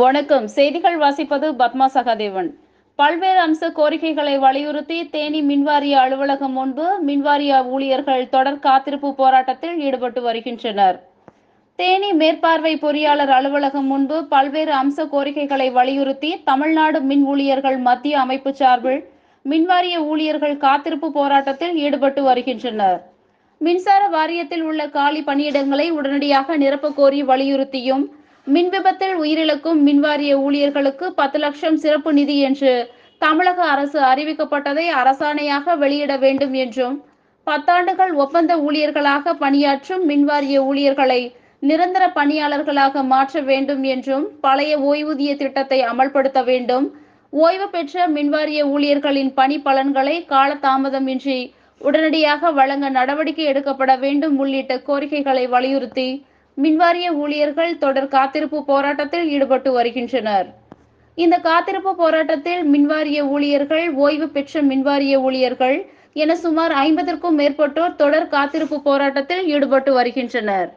வணக்கம். செய்திகள் வாசிப்பது பத்மா சகாதேவன். பல்வேறு அம்ச கோரிக்கைகளை வலியுறுத்தி தேனி மின்வாரிய அலுவலகம் முன்பு மின்வாரிய ஊழியர்கள் தொடர் காத்திருப்பு போராட்டத்தில் ஈடுபட்டு வருகின்றனர். தேனி மேற்பார்வை பொறியாளர் அலுவலகம் முன்பு பல்வேறு அம்ச கோரிக்கைகளை வலியுறுத்தி தமிழ்நாடு மின் ஊழியர்கள் மத்திய அமைப்பு சார்பில் மின்வாரிய ஊழியர்கள் காத்திருப்பு போராட்டத்தில் ஈடுபட்டு வருகின்றனர். மின்சார வாரியத்தில் உள்ள காலி பணியிடங்களை உடனடியாக நிரப்ப கோரி வலியுறுத்தியும் மின் விபத்தில் உயிரிழக்கும் மின்வாரிய ஊழியர்களுக்கு பத்து லட்சம் சிறப்பு நிதி என்று தமிழக அரசு அறிவிக்கப்பட்டதை அரசாணையாக வெளியிட வேண்டும் என்றும் பத்தாண்டுகள் ஒப்பந்த ஊழியர்களாக பணியாற்றும் மின்வாரிய ஊழியர்களை நிரந்தர பணியாளர்களாக மாற்ற வேண்டும் என்றும் பழைய ஓய்வூதிய திட்டத்தை அமல்படுத்த வேண்டும் ஓய்வு பெற்ற மின்வாரிய ஊழியர்களின் பணி பலன்களை காலதாமதமின்றி உடனடியாக வழங்க நடவடிக்கை எடுக்கப்பட வேண்டும் உள்ளிட்ட கோரிக்கைகளை வலியுறுத்தி மின்வாரிய ஊழியர்கள் தொடர் காத்திருப்பு போராட்டத்தில் ஈடுபட்டு வருகின்றனர். இந்த காத்திருப்பு போராட்டத்தில் மின்வாரிய ஊழியர்கள் ஓய்வு பெற்ற மின்வாரிய ஊழியர்கள் என சுமார் ஐம்பதற்கும் மேற்பட்டோர் தொடர் காத்திருப்பு போராட்டத்தில் ஈடுபட்டு வருகின்றனர்.